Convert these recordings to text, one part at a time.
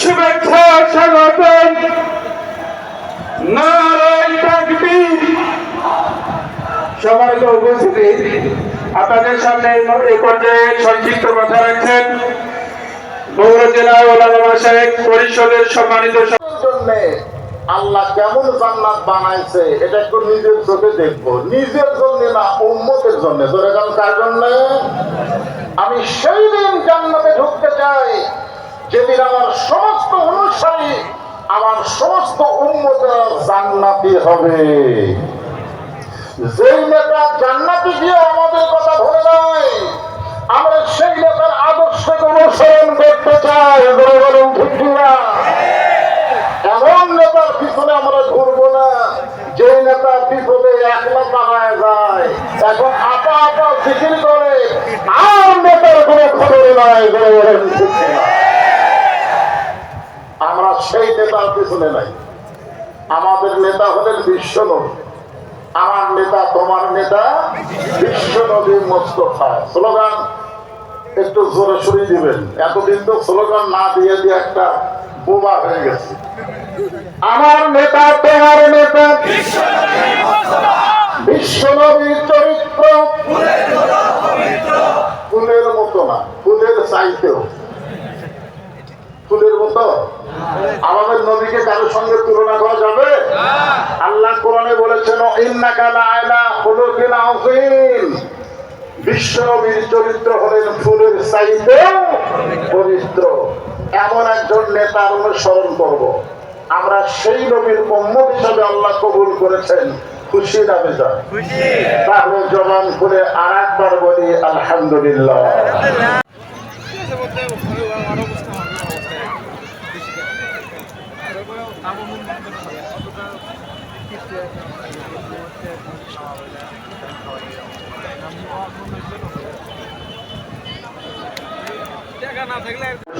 শুভেচ্ছা উপস্থিতি। আপনাদের সামনে এই পর্যায়ে সংক্ষিপ্ত কথা রাখছেন জেলা পরিষদের সম্মানিত। আল্লাহ কেমন জান্নাত বানাইছে, এটা একটু নিজের চোখে দেখব। নিজের জন্য না জন্য। ধরে কার জন্য? আমি সেই দিন জান্নাতে ঢুকতে চাই। যেদিন আমার সমস্ত অনুসারী, আমার সমস্ত উম্মতের জান্নাতি হবে যেই নেতা জান্নাতি গিয়ে আমাদের কথা ভুলে নাই আমরা সেই নেতার আদর্শকে অনুসরণ করতে চাই বলে বলুন, ঠিক? এমন নেতার পিছনে আমরা ঘুরবো না যে নেতা বিপদে একলা পালায় যায়, এখন আপা আপা জিকির করে, আর নেতার কোনো খবর নাই বলে বলেন, ঠিক কিনা? সেই নেতার পিছনে নাই। আমাদের নেতা হলেন বিশ্বনবী। আমার নেতা তোমার নেতা বিশ্বনবী মোস্তফা। স্লোগান একটু জোরে সরিয়ে দিবেন। এতদিন তো স্লোগান না দিয়ে দিয়ে একটা বোমা হয়ে গেছে। আমার নেতা তোমার নেতা বিশ্বনবীর চরিত্র ফুলের মতো না ফুলের চাইতেও ফুলের মতো আমাদের নবীকে কারোর সঙ্গে তুলনা করা যাবে? আল্লাহ কোরআনে বলেছেন চরিত্র হলেন ফুলের চাইতে পবিত্র। এমন একজন নেতার অনুসরণ করব। আমরা সেই নবীর উম্মত হিসাবে আল্লাহ কবুল করেছেন। খুশি না বেজা তাহলে জবান করে আর একবার বলি আলহামদুলিল্লাহ।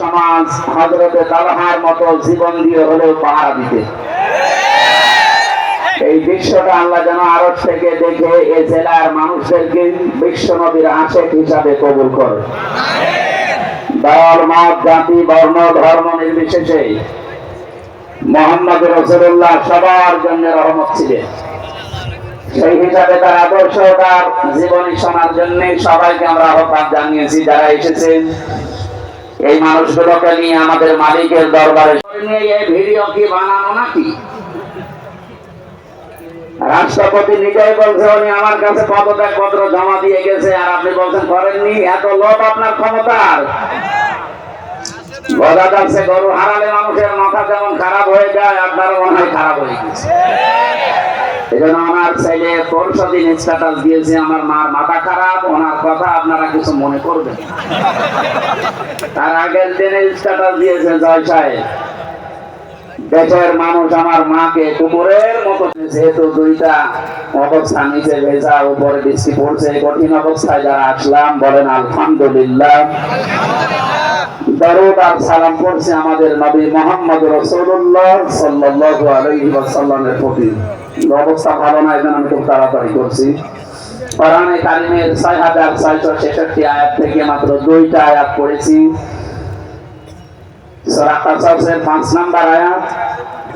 সমাজ তালহার মতো জীবন দিয়ে হলেও পাহারা দিতে। এই দৃশ্যটা আল্লাহ যেন আরব থেকে দেখে এ জেলার মানুষদেরকে বিশ্ব নবীর আশেক হিসাবে কবুল করে। দল, মত, জাতি, বর্ণ, ধর্ম নির্বিশেষে মোহাম্মদ রসুল্লাহ সবার জন্য রহমত ছিলেন সেই হিসাবে তার আদর্শ তার জীবনী শোনার জন্য সবাইকে আমরা আহ্বান জানিয়েছি, যারা এসেছেন এই মানুষগুলোকে নিয়ে আমাদের মালিকের দরবারে ভিডিও কি বানানো নাকি? রাষ্ট্রপতি নিজেই বলছে, উনি আমার কাছে পদত্যাগ পত্র জমা দিয়ে গেছে আর আপনি বলছেন করেননি, এত লোভ আপনার ক্ষমতার। বোঝা যাচ্ছে, গরু হারালে মানুষের মাথা যেমন খারাপ হয়ে যায় আপনার মনে খারাপ হয়ে গেছে। কথা আপনারা কিছু মনে করবেন তার আগের দিনে স্ট্যাটাস দিয়েছে জয় সাহেব। দেশের মানুষ আমার মাকে কুকুরের মতো, যেহেতু দুইটা অবস্থা নিচে ভেজা উপরে বৃষ্টি পড়ছে কঠিন অবস্থায় যারা আসলাম বলেন, আলহামদুলিল্লাহ। দরুদ আর সালাম আমাদের নবী মোহাম্মদ রসুল্লাহ সাল্লাল্লাহু আলাইহি ওয়াসাল্লামের প্রতি। অবস্থা ভালো না আমি খুব তাড়াতাড়ি করছি। কোরআনে কারিমের ছয় হাজার ছেষট্টি আয়াত থেকে মাত্র দুইটা আয়াত পড়েছি। সূরা কাসাসের পাঁচ নাম্বার আয়াত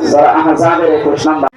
সূরা আহজাবের একুশ নাম্বার